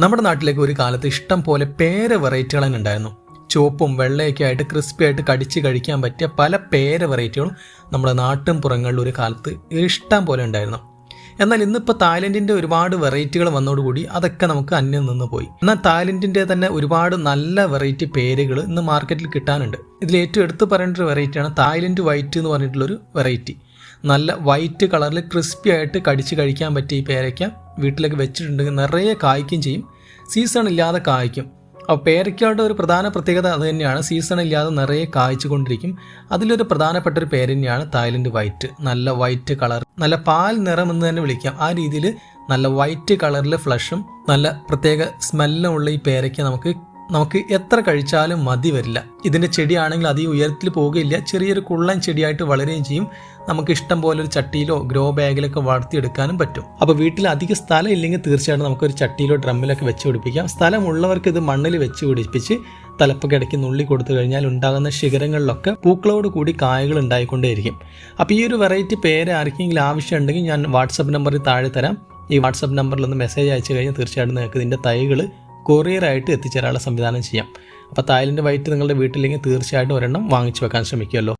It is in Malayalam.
നമ്മുടെ നാട്ടിലേക്ക് ഒരു കാലത്ത് ഇഷ്ടം പോലെ പേര വെറൈറ്റികൾ തന്നെ ഉണ്ടായിരുന്നു. ചുവപ്പും വെള്ളയൊക്കെ ആയിട്ട് ക്രിസ്പി ആയിട്ട് കടിച്ച് കഴിക്കാൻ പറ്റിയ പല പേര വെറൈറ്റികളും നമ്മുടെ നാട്ടും പുറങ്ങളിൽ ഒരു കാലത്ത് ഇഷ്ടം പോലെ ഉണ്ടായിരുന്നു. എന്നാൽ ഇന്നിപ്പോൾ തായ്ലൻഡിന്റെ ഒരുപാട് വെറൈറ്റികൾ വന്നതോടുകൂടി അതൊക്കെ നമുക്ക് അന്യം നിന്ന് പോയി. എന്നാൽ തായ്ലൻഡിന്റെ തന്നെ ഒരുപാട് നല്ല വെറൈറ്റി പേരുകൾ ഇന്ന് മാർക്കറ്റിൽ കിട്ടാനുണ്ട്. ഇതിൽ ഏറ്റവും എടുത്തു പറയേണ്ട ഒരു വെറൈറ്റിയാണ് തായ്ലൻഡ് വൈറ്റ് എന്ന് പറഞ്ഞിട്ടുള്ളൊരു വെറൈറ്റി. നല്ല വൈറ്റ് കളറിൽ ക്രിസ്പി ആയിട്ട് കടിച്ച് കഴിക്കാൻ പറ്റിയ ഈ പേരയ്ക്ക വീട്ടിലേക്ക് വെച്ചിട്ടുണ്ടെങ്കിൽ നിറയെ കായ്ക്കും ചെയ്യും. സീസൺ ഇല്ലാതെ കായ്ക്കും. അപ്പോൾ പേരയ്ക്കയുടെ ഒരു പ്രധാന പ്രത്യേകത അത് തന്നെയാണ്. സീസൺ ഇല്ലാതെ നിറയെ കായ്ച്ചു കൊണ്ടിരിക്കും. അതിലൊരു പ്രധാനപ്പെട്ട ഒരു പേര് തന്നെയാണ് തായ്ലൻഡ് വൈറ്റ് നല്ല വൈറ്റ് കളർ നല്ല പാൽ നിറം എന്ന് തന്നെ വിളിക്കാം. ആ രീതിയിൽ നല്ല വൈറ്റ് കളറിലെ ഫ്ലഷും നല്ല പ്രത്യേക സ്മെല്ലും ഉള്ള ഈ പേരയ്ക്ക നമുക്ക് നമുക്ക് എത്ര കഴിച്ചാലും മതി വരില്ല. ഇതിന്റെ ചെടിയാണെങ്കിൽ അധികം ഉയരത്തിൽ പോവുകയില്ല. ചെറിയൊരു കുള്ളൻ ചെടിയായിട്ട് വളരുകയും ചെയ്യും. നമുക്ക് ഇഷ്ടം പോലെ ഒരു ചട്ടിയിലോ ഗ്രോ ബാഗിലൊക്കെ വളർത്തിയെടുക്കാനും പറ്റും. അപ്പോൾ വീട്ടിൽ അധിക സ്ഥലം ഇല്ലെങ്കിൽ തീർച്ചയായിട്ടും നമുക്കൊരു ചട്ടിയിലോ ഡ്രമ്മിലൊക്കെ വെച്ച് പിടിപ്പിക്കാം. സ്ഥലമുള്ളവർക്ക് ഇത് മണ്ണിൽ വെച്ച് പിടിപ്പിച്ച് തലപ്പൊക്കെ ഇടയ്ക്ക് നുള്ളി കൊടുത്തു കഴിഞ്ഞാൽ ഉണ്ടാകുന്ന ശിഖരങ്ങളിലൊക്കെ പൂക്കളോട് കൂടി കായകൾ ഉണ്ടായിക്കൊണ്ടേയിരിക്കും. അപ്പോൾ ഈ ഒരു വെറൈറ്റി പേര് ആർക്കെങ്കിലും ആവശ്യമുണ്ടെങ്കിൽ ഞാൻ വാട്സപ്പ് നമ്പറിൽ താഴെ തരാം. ഈ വാട്സപ്പ് നമ്പറിൽ ഒന്ന് മെസ്സേജ് അയച്ചു കഴിഞ്ഞാൽ തീർച്ചയായിട്ടും നിങ്ങൾക്ക് ഇതിന്റെ തൈകൾ കൊറിയറായിട്ട് എത്തിച്ചേരാനുള്ള സംവിധാനം ചെയ്യാം. അപ്പോൾ തായ്ലൻഡ് വൈറ്റ് നിങ്ങളുടെ വീട്ടിലെങ്കിൽ തീർച്ചയായിട്ടും ഒരെണ്ണം വാങ്ങിച്ചു വെക്കാൻ ശ്രമിക്കുമല്ലോ.